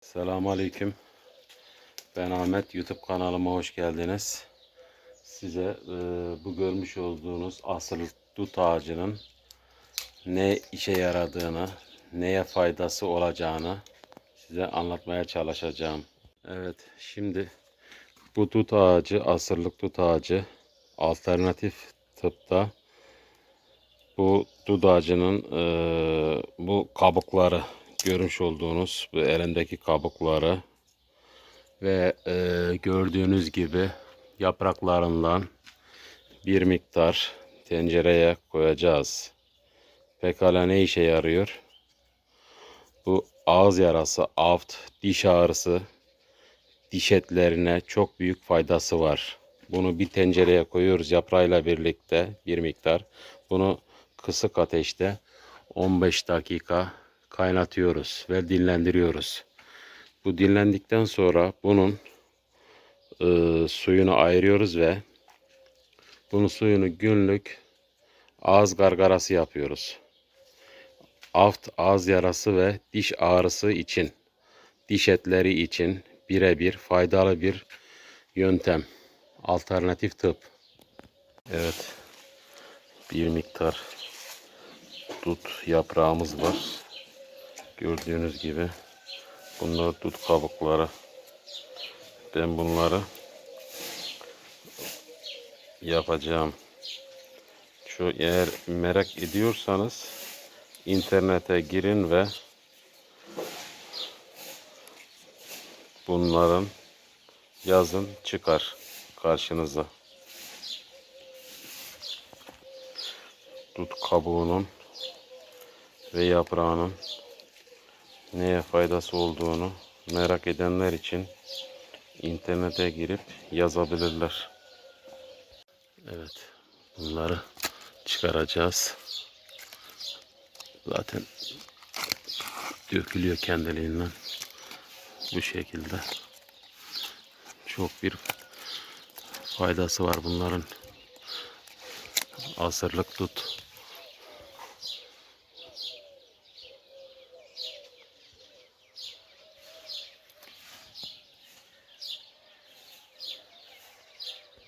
Selamun Aleyküm. Ben Ahmet. YouTube kanalıma hoş geldiniz. Size e, bu görmüş olduğunuz asıl dut ağacının ne işe yaradığını, neye faydası olacağını size anlatmaya çalışacağım. Evet, şimdi bu dut ağacı, asırlık dut ağacı alternatif tıpta bu dut ağacının e, bu kabukları görmüş olduğunuz bu elindeki kabukları ve e, gördüğünüz gibi yapraklarından bir miktar tencereye koyacağız. Pekala ne işe yarıyor? Bu ağız yarası, aft, diş ağrısı, diş etlerine çok büyük faydası var. Bunu bir tencereye koyuyoruz yaprağıyla birlikte bir miktar. Bunu kısık ateşte 15 dakika kaynatıyoruz ve dinlendiriyoruz. Bu dinlendikten sonra bunun e, suyunu ayırıyoruz ve bunun suyunu günlük ağız gargarası yapıyoruz. Aft, ağız yarası ve diş ağrısı için, diş etleri için birebir faydalı bir yöntem. Alternatif tıp. Evet. Bir miktar dut yaprağımız var. Gördüğünüz gibi bunlar dut kabukları. Ben bunları yapacağım. Şu eğer merak ediyorsanız internete girin ve bunların yazın çıkar karşınıza. Dut kabuğunun ve yaprağının neye faydası olduğunu merak edenler için internete girip yazabilirler. Evet. Bunları çıkaracağız. Zaten dökülüyor kendiliğinden. Bu şekilde. Çok bir faydası var bunların. Asırlık tut.